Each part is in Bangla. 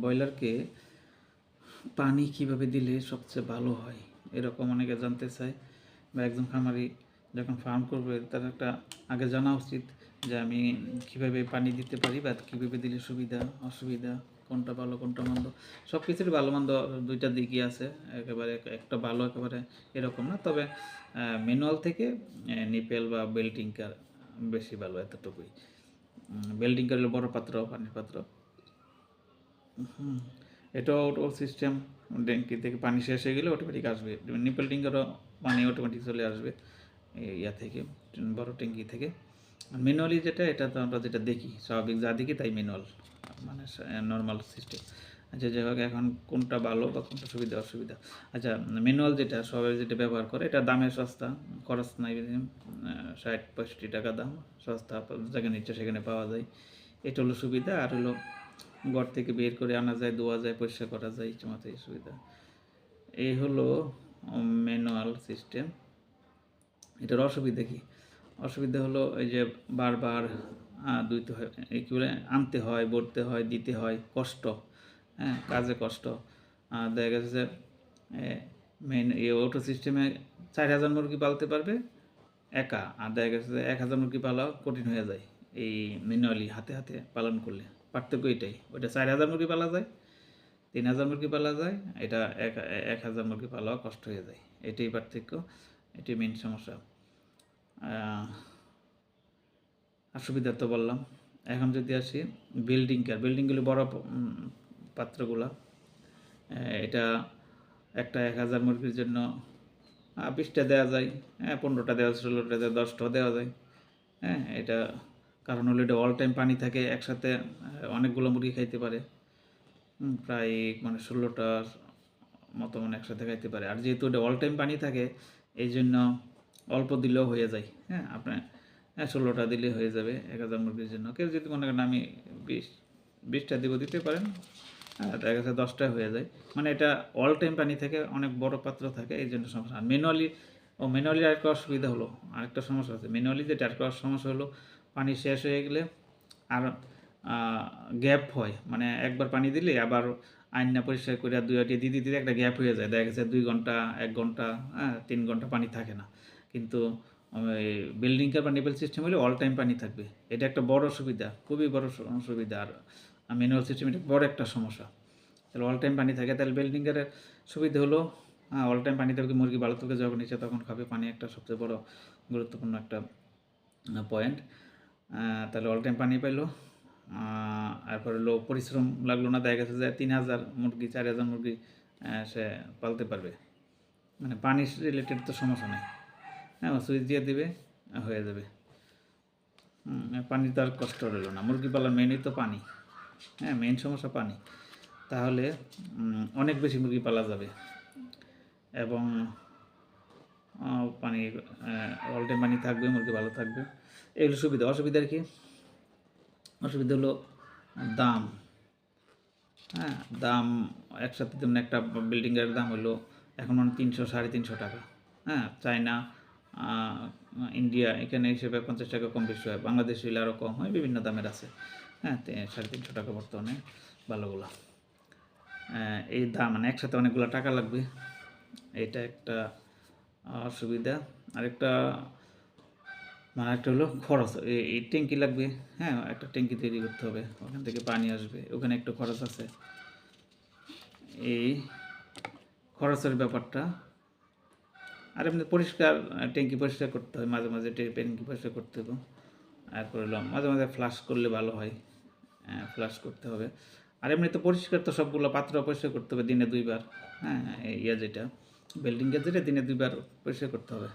ব্রয়লারকে পানি কীভাবে দিলে সবচেয়ে ভালো হয়? এরকম অনেকে জানতে চায়। বা একজন খামারি যখন ফার্ম করবে, তার একটা আগে জানা উচিত যে আমি কীভাবে পানি দিতে পারি বা কীভাবে দিলে সুবিধা, অসুবিধা, কোনটা ভালো, কোনটা মন্দ? সব কিছুরই ভালো মন্দ দুইটা দিকই আছে। একেবারে এক- একটা ভালো, একেবারে এরকম না। তবে ম্যানুয়াল থেকে নিপেল বা বেল্টিংকার বেশি ভালো এতটুকুই। বেল্টিংকার হলো বড় পাত্র, পানির পাত্র। এটাও ও সিস্টেম ট্যাঙ্কি থেকে পানি শেষ হয়ে গেলে অটোমেটিক আসবে নিপল টিঙ্কারও পানি অটোমেটিক চলে আসবে ইয়া থেকে বড় ট্যাঙ্কি থেকে আর ম্যানুয়ালি যেটা, এটা তো আমরা যেটা দেখি, স্বাভাবিক যা দেখি তাই ম্যানুয়াল মানে নর্মাল সিস্টেম আচ্ছা যাই হোক, এখন কোনটা ভালো বা কোনটা সুবিধা, অসুবিধা? আচ্ছা ম্যানুয়াল যেটা, সবাই যেটা ব্যবহার করে, এটা দামে সস্তা, খরচ নাই ষাট, পঁয়ষট্টি টাকা দাম, সস্তা, যেখানে ইচ্ছা সেখানে পাওয়া যায়। এটা হলো সুবিধা, আর হলো ঘর থেকে বের করে আনা যায়, ধোয়া যায়, পরিষ্কার করা যায় ইচ্ছামতো এই সুবিধা। এই হলো ম্যানুয়াল সিস্টেম এটার অসুবিধা কি? অসুবিধা হলো এই যে বারবার দুইতে হয় কী বলে, আনতে হয় বলতে হয়, দিতে হয়, কষ্ট হ্যাঁ কাজে কষ্ট। দেখা গেছে যে মেন এই অটো সিস্টেমে চার হাজার মুরগি পালতে পারবে একা। আর দেখা গেছে যে এক হাজার মুরগি পালা কঠিন হয়ে যায়, এই ম্যানুয়ালি হাতে হাতে পালন করলে। পার্থক্য এটাই। ওইটা চার হাজার মুরগি পালা যায়, তিন হাজার মুরগি পালা যায়, এটা এক এক হাজার মুরগি পালাও কষ্ট হয়ে যায়। এটাই পার্থক্য এটি মেন সমস্যা। আর সুবিধা তো বললাম। এখন যদি আসি বিল্ডিং কার বিল্ডিংগুলো বড় পাত্রগুলা। এটা একটা এক হাজার মুরগির জন্য বিশটা দেওয়া যায় হ্যাঁ পনেরোটা দেওয়া ষোলোটা দেওয়া দশটাও দেওয়া যায়। হ্যাঁ এটা কারণ হলো এটা অল টাইম পানি থাকে, একসাথে অনেকগুলো মুরগি খাইতে পারে। প্রায় মানে ষোলোটার মতো মানে একসাথে খাইতে পারে। আর যেহেতু এটা অল টাইম পানি থাকে এই জন্য অল্প দিলেও হয়ে যায়। হ্যাঁ আপনার হ্যাঁ ষোলোটা দিলে হয়ে যাবে এক হাজার মুরগির জন্য। কেউ যদি মনে করেন আমি বিশ, বিশটা দিব দিতে পারেন দেখা গেছে দশটায় হয়ে যায়। মানে এটা অল টাইম পানি থেকে অনেক বড় পাত্র থাকে এই জন্য সমস্যা ম্যানুয়ালি ও ম্যানুয়ালি আরেকটা অসুবিধা হলো, আরেকটা সমস্যা আছে। ম্যানুয়ালি যেটা আরেকটা সমস্যা হলো পানি শেষ হয়ে গেলে আর গ্যাপ হয়। মানে একবার পানি দিলে আবার আইনা পরিষ্কার করে দুই আটি দিদি দিদি একটা গ্যাপ হয়ে যায়। দেখা গেছে দুই ঘণ্টা, এক ঘণ্টা হ্যাঁ তিন ঘণ্টা পানি থাকে না। কিন্তু বিল্ডিংকার বা নিপেল সিস্টেম হলে অল টাইম পানি থাকবে। এটা একটা বড় সুবিধা, খুবই বড় সুবিধা। আর ম্যানুয়াল সিস্টেম এটা বড় একটা সমস্যা। তাহলে অল টাইম পানি থাকে। তাহলে বিল্ডিংয়ের সুবিধা হলো হ্যাঁ অল টাইম পানি থাকবে, মুরগি ভালো থেকে যখন ইচ্ছে তখন খাবে। পানি একটা সবচেয়ে বড় গুরুত্বপূর্ণ একটা পয়েন্ট তাহলে অল টাইম পানি পাইলো। আহ, তারপরে লো পরিশ্রম লাগল না দেখা গেছে যে তিন হাজার মুরগি চার হাজার মুরগি সে পালতে পারবে। মানে পানি রিলেটেড তো সমস্যা নেই। হ্যাঁ সুইচ দিয়ে দেবে হয়ে যাবে। পানি তো আর কষ্ট রইল না। মুরগি পালার মেনই তো পানি। হ্যাঁ মেন সমস্যা পানি। তাহলে অনেক বেশি মুরগি পালা যাবে। এবং পানি অল পানি থাকবে, মুরগি ভালো থাকবে। এগুলো সুবিধা অসুবিধার কি? অসুবিধা হলো দাম। হ্যাঁ দাম একসাথে ধরুন একটা বিল্ডিংয়ের দাম হলো এখন মানে তিনশো, সাড়ে তিনশো টাকা। হ্যাঁ চায়না ইন্ডিয়া, এখানে হিসেবে পঞ্চাশ টাকা কম বেশি হয়। বাংলাদেশ হইলে আরও কম হয়, বিভিন্ন দামের আছে। হ্যাঁ সাড়ে তিনশো টাকা বর্তমানে ভালোগুলো। এই দাম মানে একসাথে অনেকগুলো টাকা লাগবে। এটা একটা অসুবিধা। আরেকটা মানে একটা হলো খরচ। এই- ট্যাঙ্কি লাগবে হ্যাঁ একটা ট্যাঙ্কি তৈরি করতে হবে। ওখান থেকে পানি আসবে, ওখানে একটু খরচ আছে। এই খরচের ব্যাপারটা। আর এমনি পরিষ্কার, ট্যাঙ্কি পরিষ্কার করতে হয়, মাঝে মাঝে ট্যাঙ্কি পরিষ্কার করতে হবে। তারপর হলো, মাঝে মাঝে ফ্লাশ করলে ভালো হয়। ফ্লাশ করতে হবে। আর এমনি তো পরিষ্কার তো সবগুলো পাত্র পরিষ্কার করতে হবে দিনে দুইবার। হ্যাঁ ইয়ে যেটা। বিল্ডিংয়ের যেটা দিনে দুইবার পরিষ্কার করতে হবে।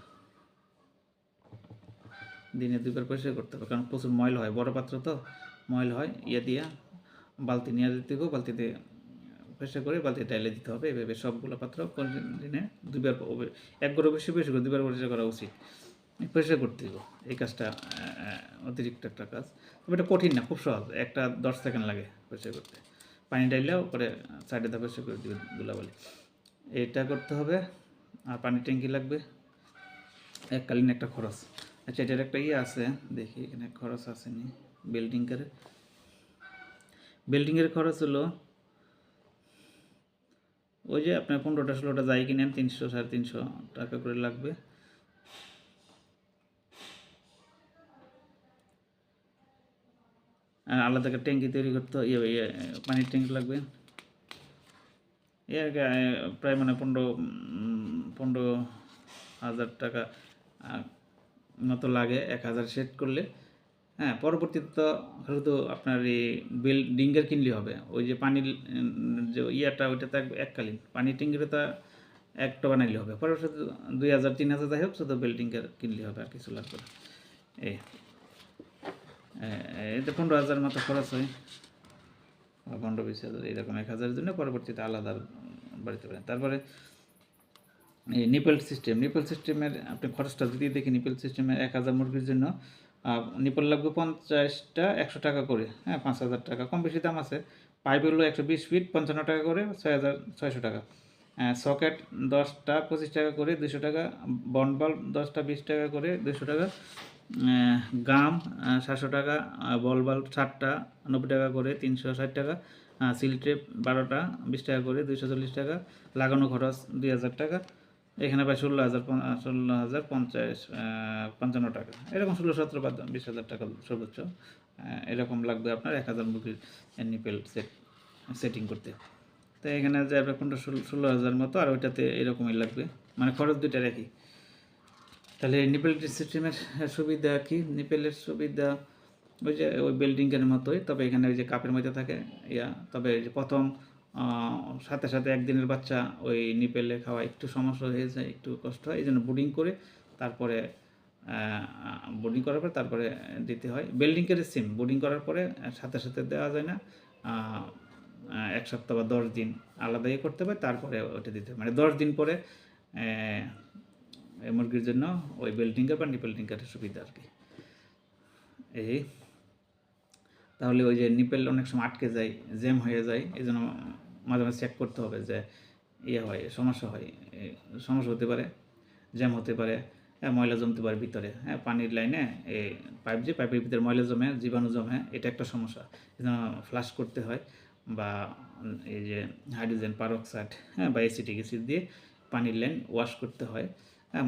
দিনে দুইবার পরিষ্কার করতে হবে, কারণ প্রচুর ময়লা হয়, বড় পাত্র তো, ময়লা হয় ইয়ে দিয়া বালতি নিয়ে দিতে হবে, বালতিতে পরিষ্কার করে বালতি ডাইলে দিতে হবে, এভাবে সবগুলো পাত্র দিনে দুইবার একবারও বেশি বেশি করে দুইবার পরিষ্কার করা উচিত। পরিষ্কার করতে হবে, এই কাজটা অতিরিক্ত একটা কাজ। তবে এটা কঠিন না, খুব সহজ, একটা দশ সেকেন্ড লাগে পরিষ্কার করতে। পানি ডাইলেও পরে সাইডে ধরে পরিষ্কার করে দিবে ধুলাবালি। এটা করতে হবে। আর পানি ট্যাঙ্কি লাগবে। এককালীন একটা খরচ। আচ্ছা এটার একটা ইয়ে আছে। দেখি, এখানে খরচ আসেনি। বিল্ডিংয়ের বিল্ডিংয়ের খরচ হলো, ওই যে আপনার পনেরোটা ষোলোটা যাই কিনেন, তিনশো, সাড়ে তিনশো টাকা করে লাগবে। আর আলাদা ট্যাঙ্কি তৈরি করতে ইয়ে ইয়ে পানির ট্যাঙ্কি লাগবে। এর প্রায় মানে পনেরো পনেরো হাজার টাকা মতো লাগে, এক হাজার সেট করলে। হ্যাঁ পরবর্তীতে তো হয়তো আপনার এই বিল, ডিঙ্গার কিনলে হবে। ওই যে পানির যে ইয়াটা, ওইটা তো এক- এককালীন। ট্যাঙ্কিটা তো একটা বানাইলে হবে। পরবর্তীতে দুই হাজার, তিন হাজার যাই হোক, শুধু বিল্ডিংয়ের কিনলে হবে আর কিছু লাগবে না। এই এতে পনেরো হাজার মতো খরচ হয়। পনেরো বিশ হাজার এরকম এক হাজারের জন্য পরবর্তীতে আলাদা বাড়িতে পারেন। তারপরে এই নিপেল সিস্টেম নিপেল সিস্টেমের আপনি খরচটা যদি দেখি নিপেল সিস্টেমের এক হাজার মুরগির জন্য নিপেল লাগবে পঞ্চাশটা একশো টাকা করে হ্যাঁ পাঁচ হাজার টাকা, কম বেশি দাম আছে। পাইপ হলো একশো বিশ ফিট পঞ্চান্ন টাকা করে, ছয় হাজার, ছয়শো টাকা। সকেট দশটা পঁচিশ টাকা করে, দুশো টাকা বন বাল্ব দশটা বিশ টাকা করে, দুশো টাকা। গাম সাতশো টাকা বল বাল্ব ষাটটা, নব্বই টাকা করে, তিনশো ষাট টাকা সিল ট্রেপ বারোটা, বিশ টাকা করে, দুইশো চল্লিশ টাকা, লাগানো খরচ দুই হাজার টাকা, এখানে প্রায় ষোলো হাজার ষোলো হাজার পঞ্চাশ পঞ্চান্ন টাকা। এরকম ষোলো সতেরো বা বিশ হাজার টাকা সর্বোচ্চ। এরকম লাগবে আপনার এক হাজার মুরগির নিপেল সেট সেটিং করতে। তো এখানে যে আপনার পনেরো ষোলো হাজার মতো, আর ওইটাতে এরকমই লাগবে। মানে খরচ দুইটা একই। তাহলে নিপেল সিস্টেমের সুবিধা কি? নিপেলের সুবিধা ওই যে, ওই বিল্ডিংয়ের মতোই, তবে এখানে ওই যে কাপের মধ্যে থাকে, ইয়া, তবে যে প্রথম সাথে সাথে একদিনের বাচ্চা ওই নিপেলে খাওয়া একটু সমস্যা হয়ে যায়, একটু কষ্ট হয় এই জন্য বোর্ডিং করে তারপরে বোর্ডিং করার পরে তারপরে দিতে হয়। বিল্ডিংয়ের সিম বোর্ডিং করার পরে সাথে সাথে দেওয়া যায় না এক সপ্তাহ বা দশ দিন আলাদাই করতে হবে তারপরে ওটা দিতে হবে মানে দশ দিন পরে মুরগির জন্য ওই বেল্টিংকার বা নিপেল টিঙ্কারের সুবিধা আর কি। এই তাহলে ওই যে নিপেল অনেক সময় আটকে যায় জ্যাম হয়ে যায় এই জন্য মাঝে মাঝে চেক করতে হবে যে ইয়ে হয় সমস্যা হয় সমস্যা হতে পারে জ্যাম হতে পারে হ্যাঁ, ময়লা জমতে পারে ভিতরে হ্যাঁ পানির লাইনে এই পাইপ যে পাইপের ভিতরে ময়লা জমে জীবাণু জমে এটা একটা সমস্যা। এই জন্য ফ্লাশ করতে হয় বা এই যে হাইড্রোজেন পারক্সাইড হ্যাঁ বা এসিটিক অ্যাসিড দিয়ে পানির লাইন ওয়াশ করতে হ্যাঁ।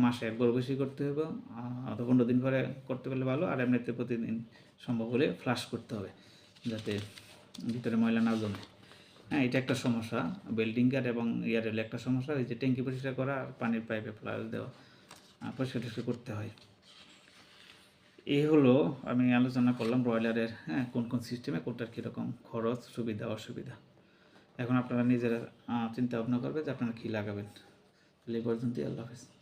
মাসে একবার বেশি করতে হবে আহ, তো পনেরো দিন পরে করতে পারলে ভালো আর এমনিতে প্রতিদিন সম্ভব হলে ফ্লাশ করতে হবে যাতে ভিতরে ময়লা না জমে। হ্যাঁ এটা একটা সমস্যা বিল্ডিংয়ের এবং ইয়ার হলে একটা সমস্যা ওই যে ট্যাঙ্কি পরিষ্কার করা আর পানির পাইপে ফ্লাশ দেওয়া পরিষ্কার টরিষ্কার করতে হয়। এই হলো আমি আলোচনা করলাম ব্রয়লারের হ্যাঁ কোন কোন সিস্টেমে কোনটার কীরকম খরচ সুবিধা অসুবিধা। এখন আপনারা নিজেরা চিন্তা ভাবনা করবে যে আপনারা কী লাগাবেন। তাহলে এই পর্যন্তই আল্লাহ হাফেজ।